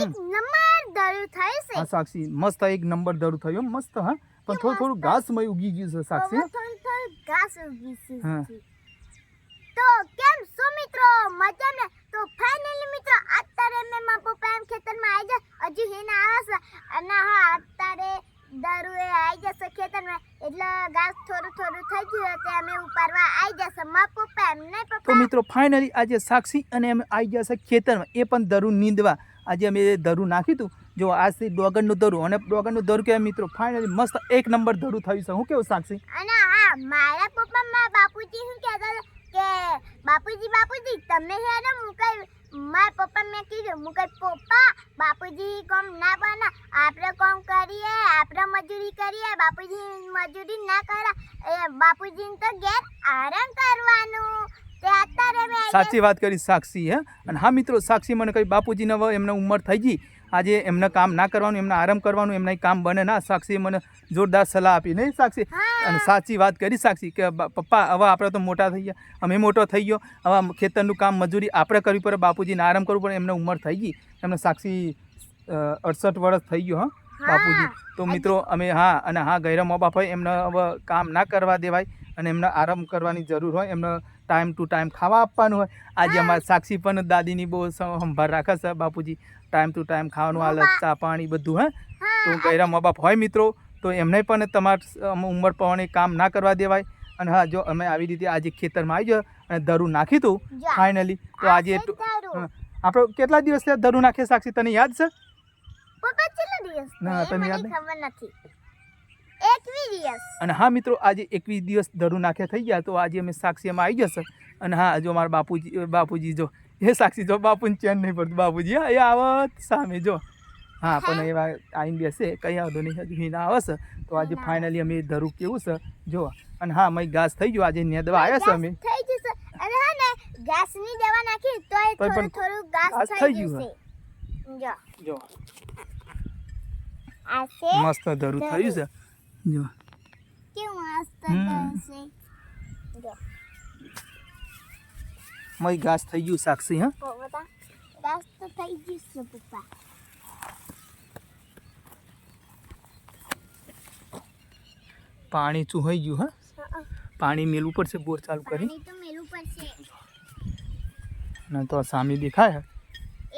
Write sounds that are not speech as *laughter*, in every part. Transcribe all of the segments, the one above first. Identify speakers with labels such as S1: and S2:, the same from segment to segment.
S1: એક નંબર દરું થયું છે.
S2: હા સાક્ષી મસ્ત એક નંબર દરું થયું મસ્ત હા. પણ થોડું થોડું ઘાસ મય ઉગી ગયું છે સાક્ષી
S1: થોડું થોડું ઘાસ ઉગી છે. તો કેમ સો મિત્રો? મજા ને તો ફાઇનલી મિત્રો અત્યારે મે મારા પપ્પા એમ ખેતરમાં આવી જાય હજુ હેને આવે છે. અને હા અત્યારે દરુએ આવી જશે ખેતરમાં. એટલે ઘાસ થોડું થોડું થઈ ગયું તે અમે ઉપાડવા આવી જશે મારા પપ્પા એમ નહીં
S2: તો મિત્રો ફાઇનલી આજે સાક્ષી અને અમે આવી છે ખેતરમાં. એ પણ દારૂ નીંદવા. આજે અમે ધરું નાખ્યું હતું, જો આજથી ડોગરનું ધરું. અને ડોગરનું ધરું કહેવાય મિત્રો ફાઇનલી મસ્ત એક નંબર ધરું થયું છે. હું કેવું સાક્ષી?
S1: અને હા, મારા પપ્પા, મારા બાપુજી શું કહેતા કે, બાપુજી બાપુજી, તમે છે ને મુકાઈ મારા પપ્પા મેં કીધું મુકાઈ પપ્પા, બાપુજી કોમ ના બના, આપણે કોમ કરીએ, આપણે મજૂરી કરીએ, બાપુજી મજૂરી ના કરે બાપુજીને તો ઘેર આરામ કરવાનું. મેં
S2: સાચી વાત કરી સાક્ષી હે? અને હા મિત્રો સાક્ષી મને કહી બાપુજીને હવે એમને ઉંમર થઈ ગઈ. આજે એમને કામ ના કરવાનું એમને આરામ કરવાનું એમને કામ બને ના. સાક્ષી મને જોરદાર સલાહ આપી નહીં સાક્ષી? અને સાચી વાત કરી સાક્ષી કે પપ્પા હવે આપણે તો મોટા થઈ ગયા. અમે મોટો થઈ ગયો. હવે ખેતરનું કામ મજૂરી આપણે કરવી પડે. બાપુજીને આરામ કરવું પડે. એમને ઉંમર થઈ ગઈ. એમને સાક્ષી અડસઠ વર્ષ થઈ ગયો હા બાપુજી. તો મિત્રો અમે હા અને હા ગૈરા મા બાપ હોય એમને હવે કામ ના કરવા દેવાય અને એમને આરામ કરવાની જરૂર હોય. એમને ટાઈમ ટુ ટાઈમ ખાવા આપવાનું હોય. આજે અમારા સાક્ષી પણ દાદીની બહુ સંભાળ રાખે છે બાપુજી. ટાઈમ ટુ ટાઈમ ખાવાનું આ ચા પાણી બધું હે. તો ગયરા મા બાપ હોય મિત્રો તો એમને પણ તમારા ઉંમર પ્રમાણે કામ ના કરવા દેવાય. અને હા જો અમે આવી રીતે આજે ખેતરમાં આવી ગયો અને દરું નાખી
S1: તું
S2: ફાઇનલી તો આજે આપણે કેટલા દિવસ થયા દરું નાખે સાક્ષી તને યાદ છે? ના, તને યાદ?
S1: ખબર નથી.
S2: અને હા મિત્રો આજે એકવીસ દિવસ ધરુ નાખ્યા થઈ ગયા તો આજે અમે સાક્ષીમાં આવી જશે. અને હા જો મારા બાપુજી બાપુજી જો *laughs* એ સાક્ષી જો બાપુને ચેન નહીં પડતું. બાપુજી હા એ આવત સામે જો. હા પણ એવા આવીને બેસે કંઈ આવતો નહીં હજુ હિના આવશે. તો આજે ફાઇનલી અમે ધરુ કેવું છે જો. અને હા મય ઘાસ થઈ ગયો આજે નેદવા આવ્યા છે અમે.
S1: થઈ અને હા ને ઘાસની દવા નાખી તોય
S2: તોય
S1: થોડું થોડું ઘાસ
S2: ઘાસ
S1: થઈ
S2: થઈ
S1: ગયું જો.
S2: જો.
S1: આ છે
S2: મસ્ત ધરું થયું છે. જો.
S1: કેવું મસ્ત. છે જો.
S2: મય ઘાસ થઈ ગયું સાક્ષી હા?
S1: ઘાસ તો થઈ ગયું છે પપ્પા.
S2: પાણી ચૂહાઈ ગયું હા? પાણી મેલવું પડશે બોર ચાલુ કરી.
S1: પાણી તો
S2: સામે દેખાય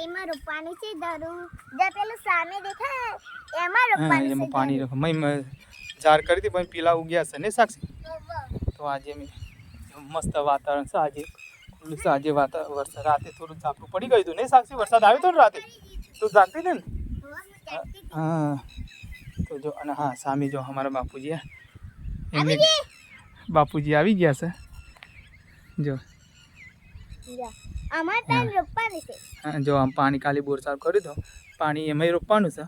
S1: એમાં રોપવાનું છે દરું. જે પેલું સામે દેખાય. એમાં રોપવાનું છે
S2: પાણી. રાખો. મય જાર કરી હતી પણ પેલા ઉગ્યા છે ને સાક્ષી? તો આજે મેં મસ્ત વાતાવરણ છે. આજે ખુલ્લું છે. આજે વરસાદ રાતે થોડું ઝાપડું પડી ગયું હતું ને સાક્ષી? વરસાદ આવ્યો હતો ને રાતે? તું જાણતી ને? હા. તો જો અને હા સામે જો અમારા બાપુજી. એમને બાપુજી આવી ગયા છે. જો.
S1: જો, આમાં
S2: પાણી કાલે બોર ચાલુ કર્યું તો પાણી એમાંય રોપવાનું છે.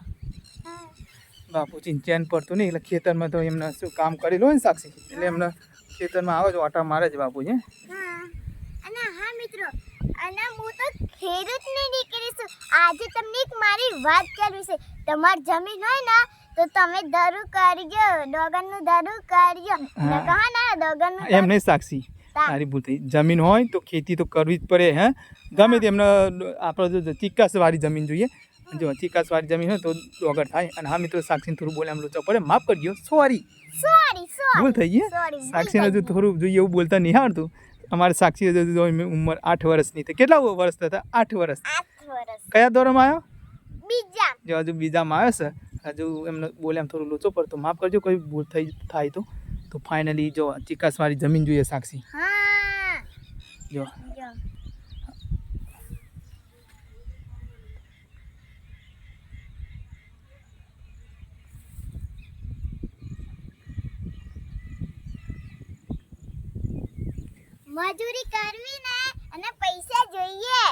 S2: બાપુજીને ચેન પડતું નહીં એટલે ખેતરમાં તો એમને શું કામ કરેલું હોય ને સાક્ષી? એટલે એમને ખેતરમાં આવે છે વાટા મારે છે બાપુજી
S1: હા? અને હા મિત્રો અને હું તો ખેડૂતની દીકરી છું આજે તમને એક મારી વાત કરવી છે. તમારી જમીન હોય ને તો તમે દરું કરજો ડોગનનું દરું કરજો. કહા ના ડોગનનું
S2: એમ નહીં સાક્ષી તારી ભૂલ થઈ. જમીન હોય તો ખેતી તો કરવી જ પડે હે? ગમે તેમને આપણે જો ચિકાસવાળી જમીન જોઈએ. જો ચિકાસવાળી જમીન હોય તો ડોગર થાય. અને હા મિત્રો સાક્ષીને થોડું બોલે એમ લોચો પડે. માફ કરજો સોરી. ભૂલ થઈ ગઈ સાક્ષીને હજુ થોડું જોઈએ એવું બોલતા નહીં આવડતું. અમારે સાક્ષી હજુ ઉંમર આઠ વર્ષની થઈ. કેટલા વર્ષ થતા? આઠ વર્ષ. કયા દોરમાં આવ્યો?
S1: બીજા.
S2: જો હજુ બીજામાં આવ્યો છે. હજુ એમને બોલે એમ થોડું લોચો પડતો માફ કરજો કોઈ ભૂલ થઈ થાય તો. તો ફાઇનલી જો ચીકાસવાળી જમીન જોઈએ સાક્ષી. જો
S1: જો મજૂરી કરવી ને અને પૈસા જોઈએ.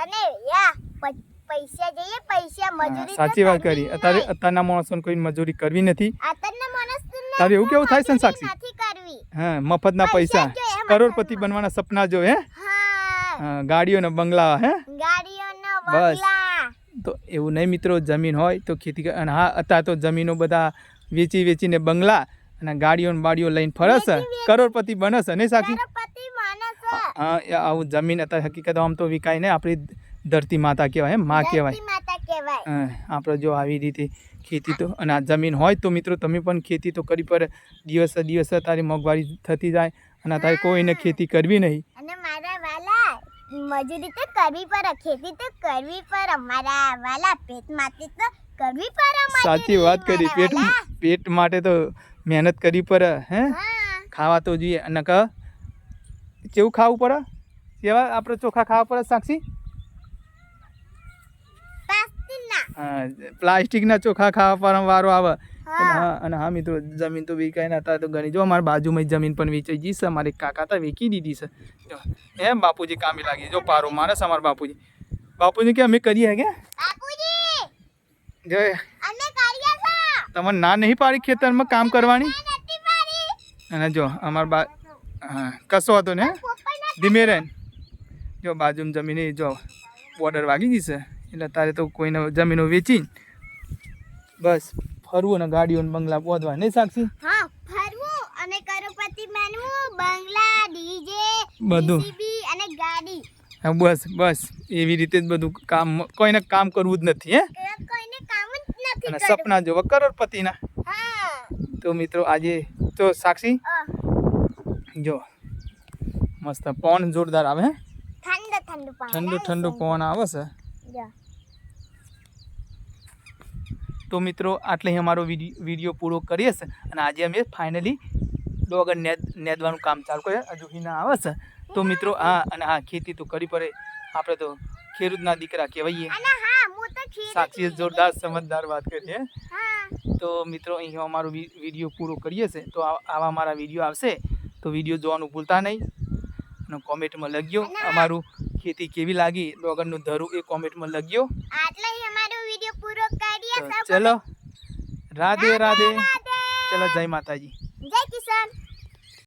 S1: અને યા પૈસા જોઈએ પૈસા મજૂરી
S2: સાચી વાત કરી. અત્યારે અત્યારના માણસોને કોઈ મજૂરી કરવી નથી.
S1: અત્યારના માણસોને
S2: તારે એવું કેવું થાય છે સાક્ષી?
S1: નથી કરવી.
S2: હા મફતના
S1: પૈસા
S2: કરોડપતિ બનવાના સપના જો હે?
S1: હા.
S2: ગાડીઓના બંગલા હે?
S1: ગાડીઓનો
S2: બસ.
S1: બંગલા.
S2: તો એવું નહીં મિત્રો જમીન હોય તો ખેતી અને હા અત્યારે તો જમીનો બધા વેચી વેચીને બંગલા અને ગાડીઓ બાડીઓ લઈને ફરે છે
S1: વેચી વેચી.
S2: કરોડપતિ બનશે નહીં સાક્ષી
S1: કરોડપતિ માણસ
S2: હા એ આવું જમીન અત્યારે હકીકત આમ તો વિકાય નહીં. આપણી ધરતી માતા કહેવાય એમ માં કહેવાય.
S1: કહેવાય.
S2: આપણે જો આવી રીતે ખેતી તો અને આ જમીન હોય તો મિત્રો તમે પણ ખેતી તો કરી પર દિવસે દિવસે તારી મોંઘવારી થતી જાય અને તારે કોઈને ખેતી કરવી નહીં.
S1: અને મારા વાલા મજૂરી તો કરવી પર ખેતી તો કરવી પર અમારા વાલા પેટ માટે તો કરવી પર
S2: સાચી વાત કરી પેટ પેટ માટે તો મહેનત કરી પડે હે? ખાવા તો જોઈએ અને કેવું ખાવું પડે? જેવા આપણે ચોખા ખાવા પડે સાક્ષી? પ્લાસ્ટિકના. ચોખા ખાવા પર વારો આવે.
S1: હા.
S2: અને હા મિત્રો જમીન તો વેચાઈ નતા તો ઘણી જો અમારા બાજુમાં જમીન પણ વેચાઈ ગઈ છે. અમારે કાકા તો વેચી દીધી છે. એમ બાપુજી કામે લાગી જો પારો મારે છે અમારા બાપુજી. બાપુજી કે અમે કરીએ કે? જો તમને ના નહીં પાડી ખેતરમાં કામ કરવાની? અને જો અમારા બા હા કશો હતો ને ધીમે રહે. જો બાજુમાં જમીન જો બોર્ડર વાગી ગઈ છે. એટલે તારે તો કોઈને જમીનો વેચી બસ ફરવું ને ગાડીઓ બંગલા પહોંચવા નહીં સાક્ષી?
S1: હા ફરવું અને કરોડપતિ બનવું બંગલા ડીજે
S2: બધું.
S1: અને ગાડી.
S2: હા બસ બસ. એવી રીતે જ બધું કામ કોઈને કામ કરવું જ નથી હે?
S1: કોઈને કામ જ નથી
S2: અને સપના જોવા કરોડપતિના.
S1: હા.
S2: તો મિત્રો આજે તો સાક્ષી જો મસ્ત પવન જોરદાર આવે
S1: ઠંડુ ઠંડુ
S2: ઠંડુ ઠંડુ પવન આવે છે. તો મિત્રો આટલે અમારો વિડી- વીડિયો પૂરો કરીએ છે અને આજે અમે ફાઇનલી ડોગર નેદ નેદવાનું કામ ચાલુ કરીએ હજુ હિના આવે છે. તો મિત્રો હા અને હા ખેતી તો કરી પડે. આપણે તો ખેડૂતના દીકરા કહેવાઈએ. સાક્ષી જોરદાર સમજદાર વાત કરીએ. તો મિત્રો અહીં અમારો વીડિયો પૂરો કરીએ છે. તો આ- આવા મારા વીડિયો આવશે. તો વીડિયો જોવાનું ભૂલતા નહીં. અને કોમેન્ટમાં લખજો અમારું ખેતી કેવી લાગી. ડોગરનું ધરું એ કોમેન્ટમાં લખજો. ચલો. રાધે
S1: રાધે.
S2: ચલો જય માતાજી.
S1: જય કિશન